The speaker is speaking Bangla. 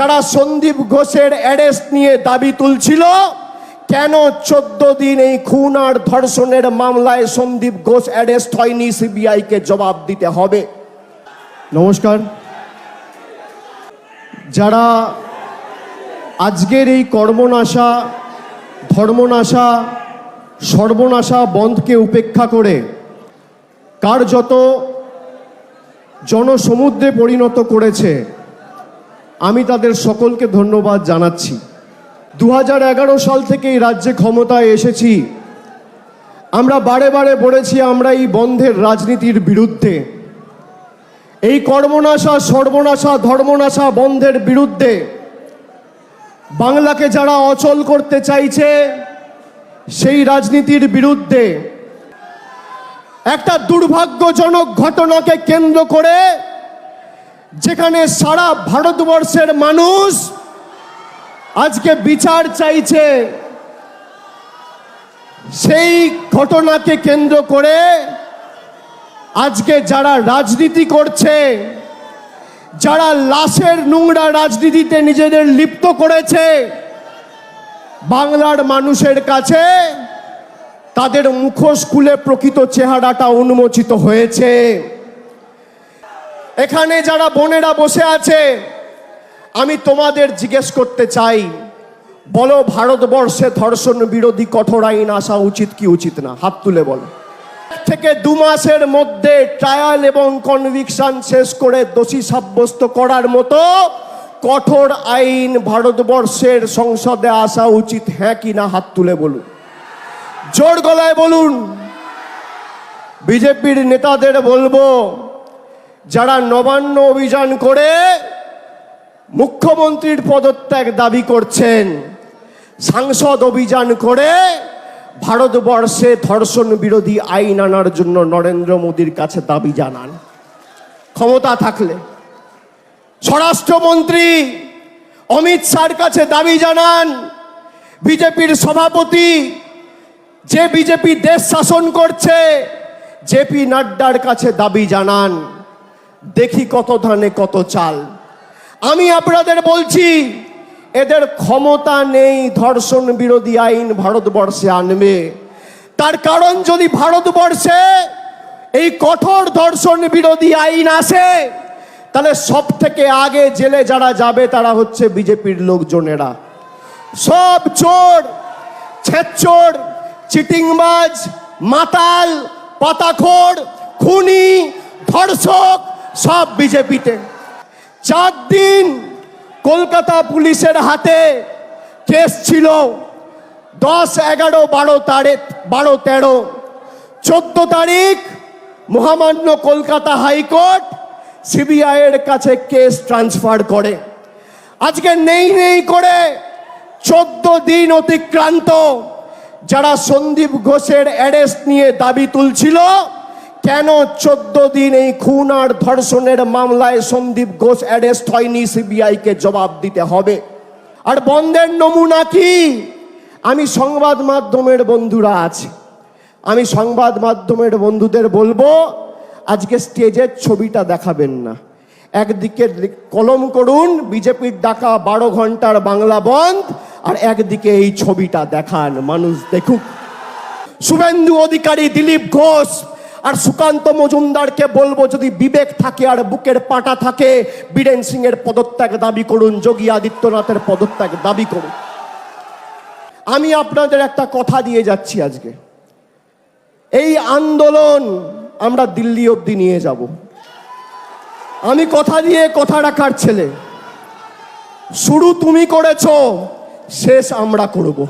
যারা সন্দীপ ঘোষের অ্যারেস্ট নিয়ে দাবি তুলছিল, কেন চোদ্দ দিন এই খুন আর ধর্ষণের মামলায় সন্দীপ ঘোষ অ্যারেস্ট হয়নি সিবিআইকে জবাব দিতে হবে? নমস্কার। যারা আজকের এই কর্মনাশা, ধর্মনাশা, সর্বনাশা বন্ধকে উপেক্ষা করে কার যত জনসমুদ্রে পরিণত করেছে আমি তাদের সকলকে ধন্যবাদ জানাচ্ছি। দু হাজার এগারো সাল থেকে এই রাজ্যে ক্ষমতায় এসেছি। আমরা বারে বারে বলেছি আমরা এই বন্ধের রাজনীতির বিরুদ্ধে। এই কর্মনাশা, সর্বনাশা, ধর্মনাশা বন্ধের বিরুদ্ধে বাংলাকে যারা অচল করতে চাইছে, সেই রাজনীতির বিরুদ্ধে একটা দুর্ভাগ্যজনক ঘটনাকে কেন্দ্র করে যেখানে সারা ভারতবর্ষের মানুষ আজকে বিচার চাইছে, সেই ঘটনাকে কেন্দ্র করে আজকে যারা রাজনীতি করছে, যারা লাশের নোংরা রাজনীতিতে নিজেদের লিপ্ত করেছে, বাংলার মানুষের কাছে তাদের মুখোশ খুলে প্রকৃত চেহারাটা উন্মোচিত হয়েছে। এখানে যারা বোনেরা বসে আছে, আমি তোমাদের জিজ্ঞেস করতে চাই, বলো ভারতবর্ষে ধর্ষণ বিরোধী কঠোর আইন আসা উচিত কি উচিত না? হাত তুলে বলো। থেকে দু মাসের মধ্যে ট্রায়াল এবং কনভিকশন শেষ করে দোষী সাব্যস্ত করার মতো কঠোর আইন ভারতবর্ষের সংসদে আসা উচিত হ্যাঁ কি না হাত তুলে বলুন। জোর গলায় বলুন। বিজেপির নেতাদের বলব যারা নবান্ন অভিযান করে মুখ্যমন্ত্রীর পদত্যাগ দাবি করছেন, সাংসদ অভিযান করে ভারতবর্ষে ধর্ষণ বিরোধী আইন আনার জন্য নরেন্দ্র মোদীর কাছে দাবি জানান। ক্ষমতা থাকলে। স্বরাষ্ট্রমন্ত্রী অমিত শাহর কাছে দাবি জানান, বিজেপির সভাপতি যে বিজেপি দেশ শাসন করছে জেপি নাড্ডার কাছে দাবি জানান। দেখি কত ধানে, কত চাল। আমি আপনাদের বলছি, এদের ক্ষমতা নেই ধর্ষণ বিরোধী আইন ভারতবর্ষে আনবে। তার কারণ যদি ভারতবর্ষে এই কঠোর ধর্ষণ বিরোধী আইন আসে, তাহলে সব থেকে আগে জেলে যারা যাবে তারা হচ্ছে বিজেপির লোকজনেরা। সব চোর ছেচ্চোর চিটিংবাজ, মাতাল, পাতাখোর, খুনি, ধর্ষক সব বিজেপিতে। চার দিন কলকাতা পুলিশের হাতে কেস ছিল দশ, এগারো, বারো তারিখ, বারো, তেরো। চোদ্দ তারিখ মহামান্য কলকাতা হাইকোর্ট সিবিআইয়ের কাছে কেস ট্রান্সফার করে। আজকে নেই নেই করে চোদ্দ দিন অতিক্রান্ত যারা সন্দীপ ঘোষের অ্যারেস্ট নিয়ে দাবি তুলছিল কেন চোদ্দ দিন এই খুন আর ধর্ষণের মামলায় সন্দীপ ঘোষ অ্যারেস্ট হয়নি সিবিআইকে জবাব দিতে হবে? আর বন্ধের নমুনা কি? আমি সংবাদ মাধ্যমের বন্ধুরা আছি। আমি সংবাদ মাধ্যমের বন্ধুদের বলব, আজকে স্টেজের ছবিটা দেখাবেন না। একদিকে কলম করুন, বিজেপির ডাকা বারো ঘণ্টার বাংলা বন্ধ, আর একদিকে এই ছবিটা দেখান, মানুষ দেখুক। শুভেন্দু অধিকারী দিলীপ ঘোষ আর সুকান্ত মজুমদারকে বলব, যদি বিবেক থাকে আর বুকের পাটা থাকে, বীরেন সিং এর পদত্যাগ দাবি করুন, যোগী আদিত্যনাথের পদত্যাগ দাবি করুন। আমি আপনাদের একটা কথা দিয়ে যাচ্ছি আজকে। এই আন্দোলন আমরা দিল্লি অবধি নিয়ে যাব। আমি কথা দিয়ে কথা রাখার ছেলে। শুরু তুমি করেছ, শেষ আমরা করব।